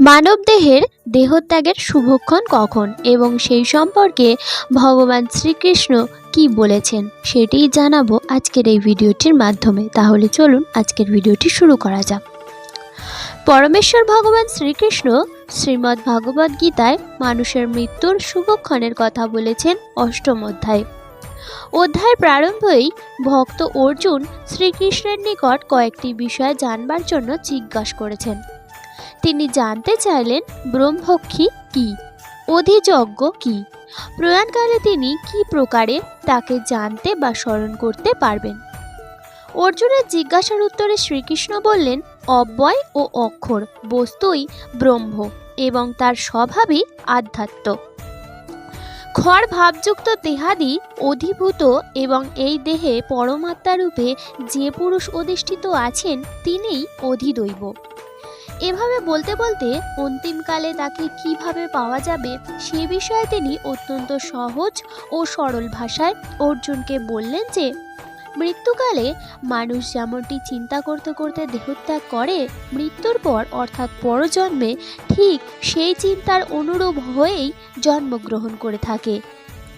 মানবদেহের দেহত্যাগের শুভক্ষণ কখন এবং সেই সম্পর্কে ভগবান শ্রীকৃষ্ণ কি বলেছেন সেটিই জানাব আজকের এই ভিডিওটির মাধ্যমে। তাহলে চলুন আজকের ভিডিওটি শুরু করা যাক। পরমেশ্বর ভগবান শ্রীকৃষ্ণ শ্রীমদ্ ভগবদ্ গীতায় মানুষের মৃত্যুর শুভক্ষণের কথা বলেছেন অষ্টম অধ্যায়। অধ্যায়ের প্রারম্ভেই ভক্ত অর্জুন শ্রীকৃষ্ণের নিকট কয়েকটি বিষয় জানবার জন্য জিজ্ঞাসা করেছেন। তিনি জানতে চাইলেন ব্রহ্মক্ষী কি, অধিযজ্ঞ কি। প্রয়াণকালে তিনি কি প্রকারে তাকে জানতে বা স্মরণ করতে পারবেন? অর্জুনের জিজ্ঞাসার উত্তরে শ্রীকৃষ্ণ বললেন, অব্যয় ও অক্ষর বস্তুই ব্রহ্ম এবং তার স্বভাবই আধ্যাত্ম। ক্ষর ভাবযুক্ত দেহাদি অধিভূত এবং এই দেহে পরমাত্মা রূপে যে পুরুষ অধিষ্ঠিত আছেন, তিনিই অধিদৈব। এভাবে বলতে বলতে অন্তিমকালে তাকে কীভাবে পাওয়া যাবে সে বিষয়ে তিনি অত্যন্ত সহজ ও সরল ভাষায় অর্জুনকে বললেন যে, মৃত্যুকালে মানুষ যেমনটি চিন্তা করতে করতে দেহত্যাগ করে, মৃত্যুর পর অর্থাৎ পরজন্মে ঠিক সেই চিন্তার অনুরূপ হয়েই জন্মগ্রহণ করে থাকে।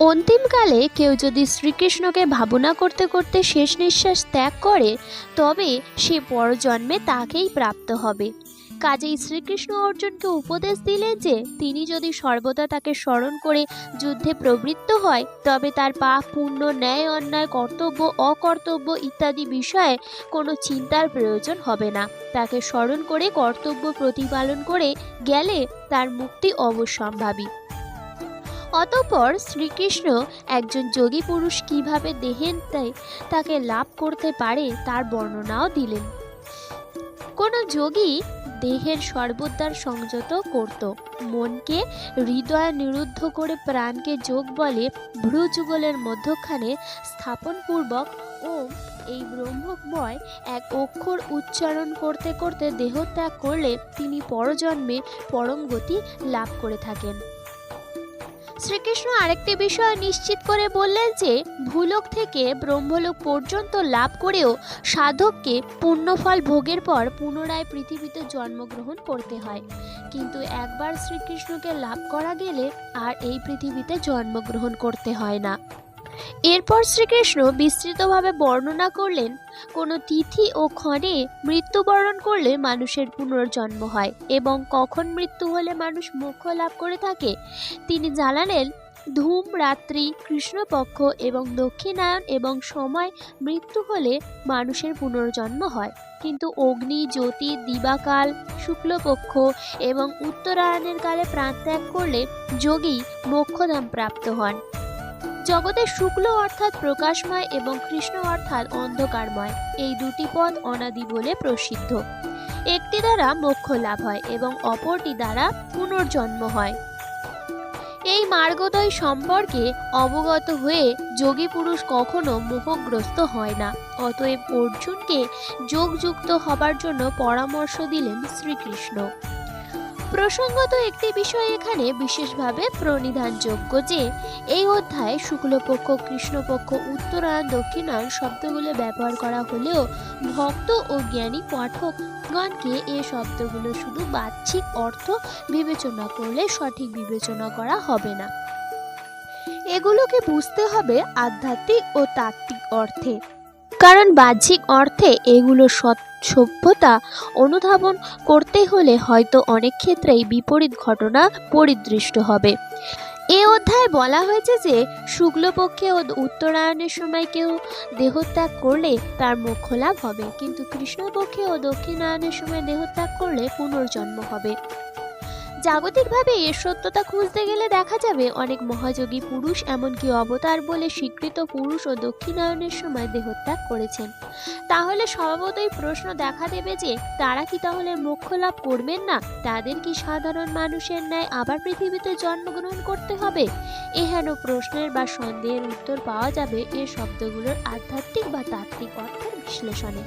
অন্তিমকালে কেউ যদি শ্রীকৃষ্ণকে ভাবনা করতে করতে শেষ নিঃশ্বাস ত্যাগ করে, তবে সে পরজন্মে তাকেই প্রাপ্ত হবে। কাজেই শ্রীকৃষ্ণ অর্জুনকে উপদেশ দিলেন যে, তিনি যদি সর্বদা তাকে স্মরণ করে যুদ্ধে প্রবৃত্ত হয়, তবে তার পাপ, পুণ্য, ন্যায়, অন্যায়, কর্তব্য, অকর্তব্য ইত্যাদি বিষয়ে কোনো চিন্তার প্রয়োজন হবে না। তাকে স্মরণ করে কর্তব্য প্রতিপালন করে গেলে তার মুক্তি অবশ্যম্ভাবী। অতঃপর শ্রীকৃষ্ণ একজন যোগী পুরুষ কীভাবে দেহেন্তে তাকে লাভ করতে পারে তার বর্ণনাও দিলেন। কোনো যোগী দেহের সর্বদার সংযত করত। মনকে হৃদয় নিরুদ্ধ করে প্রাণকে যোগ বলে ভ্রুযুগলের মধ্যখানে স্থাপনপূর্বক ওম, এই ব্রহ্মময় এক অক্ষর উচ্চারণ করতে করতে দেহত্যাগ করলে তিনি পরজন্মে পরম গতি লাভ করে থাকেন। শ্রীকৃষ্ণ আরেকটি বিষয় নিশ্চিত করে বললেন যে, ভূলোক থেকে ব্রহ্মলোক পর্যন্ত লাভ করেও সাধককে পুণ্যফল ভোগের পর পুনরায় পৃথিবীতে জন্মগ্রহণ করতে হয়। কিন্তু একবার শ্রীকৃষ্ণকে লাভ করা গেলে আর এই পৃথিবীতে জন্মগ্রহণ করতে হয় না। এরপর শ্রীকৃষ্ণ বিস্তৃতভাবে বর্ণনা করলেন, কোনো তিথি ও ক্ষণে মৃত্যুবরণ করলে মানুষের পুনর্জন্ম হয় এবং কখন মৃত্যু হলে মানুষ মোক্ষ লাভ করে থাকে, তিনি জানালেন, ধূম, রাত্রি, কৃষ্ণপক্ষ এবং দক্ষিণায়ন এবং সময় মৃত্যু হলে মানুষের পুনর্জন্ম হয়। কিন্তু অগ্নি, জ্যোতি, দিবাকাল, শুক্লপক্ষ এবং উত্তরায়ণের কালে প্রাণত্যাগ করলে যোগী মোক্ষধাম প্রাপ্ত হন। জগতের শুক্ল অর্থাৎ প্রকাশময় এবং কৃষ্ণ অর্থাৎ অন্ধকারময়। এই দুটি পথ অনাদি বলে প্রসিদ্ধ। একটি দ্বারা মোক্ষ লাভ হয় এবং অপরটি দ্বারা পুনর্জন্ম হয়। এই মার্গদয় সম্পর্কে অবগত হয়ে যোগী পুরুষ কখনো মোহগ্রস্ত হয় না। অতএব অর্জুনকে যোগযুক্ত হবার জন্য পরামর্শ দিলেন শ্রীকৃষ্ণ। প্রসঙ্গত একটি বিষয় এখানে বিশেষভাবে প্রণিধানযোগ্য যে, এই অধ্যায়ে শুক্লপক্ষ, কৃষ্ণপক্ষ, উত্তরায়ণ দক্ষিণায়ন শব্দগুলো ব্যবহার করা হলেও ভক্ত ও জ্ঞানী পাঠকগণকে এ শব্দগুলো শুধু বাহ্যিক অর্থ বিবেচনা করলে সঠিক বিবেচনা করা হবে না। এগুলোকে বুঝতে হবে আধ্যাত্মিক ও তাত্ত্বিক অর্থে। কারণ বাহ্যিক অর্থে এগুলো সভ্যতা অনুধাবন করতে হলে হয়তো অনেক ক্ষেত্রেই বিপরীত ঘটনা পরিদৃষ্ট হবে। এ অধ্যায়ে বলা হয়েছে যে, শুক্লপক্ষে ও উত্তরায়ণের সময় কেউ দেহত্যাগ করলে তার মোক্ষ লাভ হবে, কিন্তু কৃষ্ণপক্ষে ও দক্ষিণায়নের সময় দেহত্যাগ করলে পুনর্জন্ম হবে। জাগতিকভাবে এর সত্যতা খুঁজতে গেলে দেখা যাবে অনেক মহাযোগী পুরুষ, এমনকি অবতার বলে স্বীকৃত পুরুষ ও দক্ষিণায়নের সময় দেহত্যাগ করেছেন। তাহলে স্বভাবতই প্রশ্ন দেখা দেবে যে, তারা কি তাহলে মোক্ষ লাভ করবেন না? তাদের কি সাধারণ মানুষের ন্যায় আবার পৃথিবীতে জন্মগ্রহণ করতে হবে? এহেন প্রশ্নের বা সন্দেহের উত্তর পাওয়া যাবে এ শব্দগুলোর আধ্যাত্মিক বা তাত্ত্বিক অর্থের বিশ্লেষণে।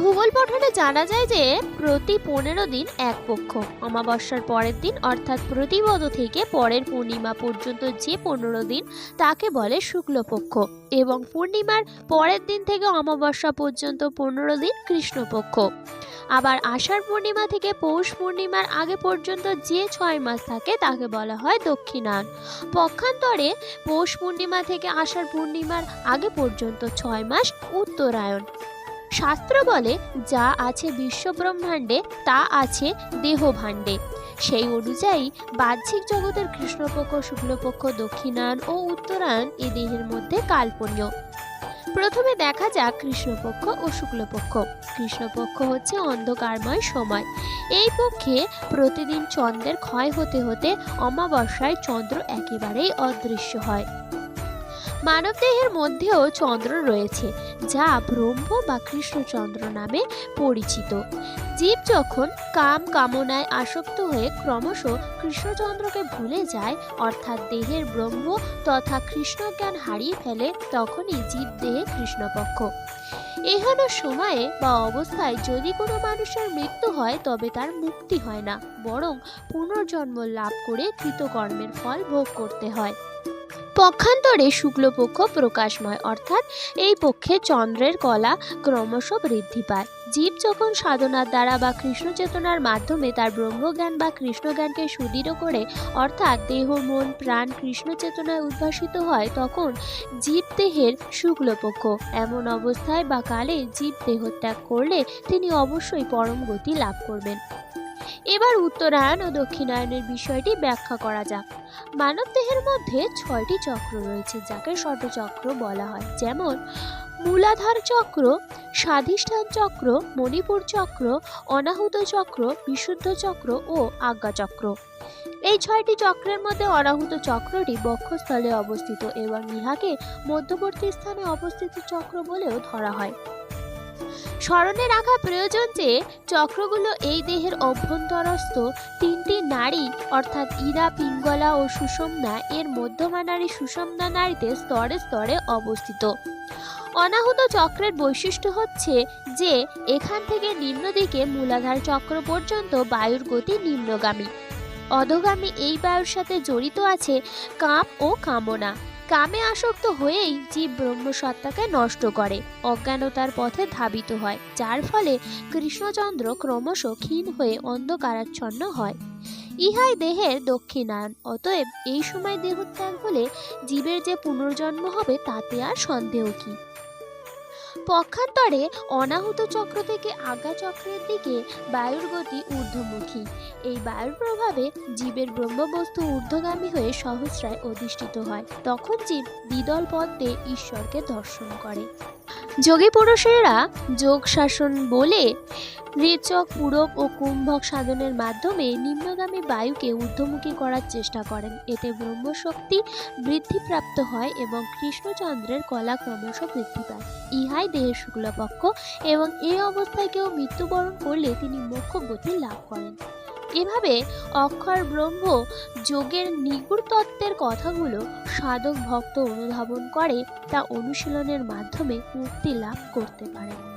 ভূগোল পঠনে জানা যায় যে প্রতি পনেরো দিন এক পক্ষ, অমাবস্যার পরের দিন অর্থাৎ প্রতিপদ থেকে পরের পূর্ণিমা পর্যন্ত যে পনেরো দিন তাকে বলে শুক্লপক্ষ এবং পূর্ণিমার পরের দিন থেকে অমাবস্যা পর্যন্ত পনেরো দিন কৃষ্ণপক্ষ। আবার আষাঢ় পূর্ণিমা থেকে পৌষ পূর্ণিমার আগে পর্যন্ত যে ছয় মাস থাকে তাকে বলা হয় দক্ষিণায়ন পক্ষান্তরে পৌষ পূর্ণিমা থেকে আষাঢ় পূর্ণিমার আগে পর্যন্ত ছয় মাস উত্তরায়ণ। শাস্ত্র বলে, যা আছে বিশ্বব্রহ্মাণ্ডে, তা আছে দেহ ভাণ্ডে সেই অনুযায়ী বাহ্যিক জগতের কৃষ্ণপক্ষ, শুক্লপক্ষ, দক্ষিণায়ন ও উত্তরায়ণ এ দেহের মধ্যে কাল্পনীয় প্রথমে দেখা যাক কৃষ্ণপক্ষ ও শুক্লপক্ষ। কৃষ্ণপক্ষ হচ্ছে অন্ধকারময় সময়। এই পক্ষে প্রতিদিন চন্দ্রের ক্ষয় হতে হতে অমাবস্যায় চন্দ্র একেবারেই অদৃশ্য হয়। মানবদেহের মধ্যেও চন্দ্র রয়েছে, যা ব্রহ্ম বা কৃষ্ণচন্দ্র নামে পরিচিত। জীব যখন কাম কামনায় আসক্ত হয়ে ক্রমশ কৃষ্ণচন্দ্রকে ভুলে যায়, অর্থাৎ দেহের ব্রহ্ম তথা কৃষ্ণজ্ঞান হারিয়ে ফেলে, তখনই জীব দেহে কৃষ্ণপক্ষ। এহেন সময়ে বা অবস্থায় যদি কোনো মানুষের মৃত্যু হয়, তবে তার মুক্তি হয় না, বরং পুনর্জন্ম লাভ করে কৃতকর্মের ফল ভোগ করতে হয়। পক্ষান্তরে শুক্লপক্ষ প্রকাশময়, অর্থাৎ এই পক্ষে চন্দ্রের কলা ক্রমশ বৃদ্ধি পায়। জীব যখন সাধনার দ্বারা বা কৃষ্ণ চেতনার মাধ্যমে তার ব্রহ্মজ্ঞান বা কৃষ্ণজ্ঞানকে সুদৃঢ় করে, অর্থাৎ দেহ, মন, প্রাণ, কৃষ্ণ চেতনায় উদ্ভাসিত হয়, তখন জীব দেহের শুক্লপক্ষ এমন অবস্থায় বা কালে জীব দেহত্যাগ করলে তিনি অবশ্যই পরম গতি লাভ করবেন। এবার উত্তরায়ণ ও দক্ষিণায়নের বিষয়টি ব্যাখ্যা করা যাক। মানব দেহের মধ্যে ছয়টি চক্র রয়েছে, যাকে ষটচক্র বলা হয়। যেমন, মূলাধার চক্র, স্বাধিষ্ঠান চক্র, মণিপুর চক্র, অনাহুত চক্র, বিশুদ্ধ চক্র ও আজ্ঞা চক্র। এই ছয়টি চক্রের মধ্যে অনাহুত চক্রটি বক্ষস্থলে অবস্থিত এবং ইহাকে মধ্যবর্তী স্থানে অবস্থিত চক্র বলেও ধরা হয়। স্মরণে রাখা প্রয়োজন যে চক্রগুলো এই দেহের অভ্যন্তরস্থ তিনটি নারী, অর্থাৎ ইরা, পিঙ্গলা ও সুষমনা, এর মধ্যমা নারী, সুষমনা নারীতে স্তরে স্তরে অবস্থিত। অনাহুত চক্রের বৈশিষ্ট্য হচ্ছে যে এখান থেকে নিম্ন দিকে মূলাধার চক্র পর্যন্ত বায়ুর গতি নিম্নগামী। অধগামী এই বায়ুর সাথে জড়িত আছে কাম ও কামনা। কামে আসক্ত হয়েই জীব ব্রহ্মসত্তাকে নষ্ট করে, অজ্ঞানতার পথে ধাবিত হয়, যার ফলে কৃষ্ণচন্দ্র ক্রমশ ক্ষীণ হয়ে অন্ধকারাচ্ছন্ন হয়। ইহাই দেহের দক্ষিণায়ন, অতএব এই সময় দেহত্যাগ হলে জীবের যে পুনর্জন্ম হবে তাতে আর সন্দেহ কি। পক্ষান্তরে অনাহুত চক্র থেকে আজ্ঞা চক্রের দিকে বায়ুর গতি ঊর্ধ্বমুখী। এই বায়ুর প্রভাবে জীবের ব্রহ্মবস্তু ঊর্ধ্বগামী হয়ে সহস্রায় অধিষ্ঠিত হয়। তখন জীব বিদল পদ্মে ঈশ্বরকে দর্শন করে। যোগী পুরুষেরা যোগ শাসন বলে রেচক পূরব ও কুম্ভক সাধনের মাধ্যমে নিম্নগামী বায়ুকে ঊর্ধ্বমুখী করার চেষ্টা করেন। এতে ব্রহ্মশক্তি বৃদ্ধিপ্রাপ্ত হয় এবং কৃষ্ণচন্দ্রের কলা ক্রমশ বৃদ্ধি পায়। ইহাই দেহের শুক্লপক্ষ এবং এই অবস্থায় কেউ মৃত্যুবরণ করলে তিনি মোক্ষ গতি লাভ করেন। এভাবে অক্ষর ব্রহ্ম যোগের নিগুড় তত্ত্বের কথাগুলো সাধক ভক্ত অনুধাবন করে তা অনুশীলনের মাধ্যমে মুক্তি লাভ করতে পারেন।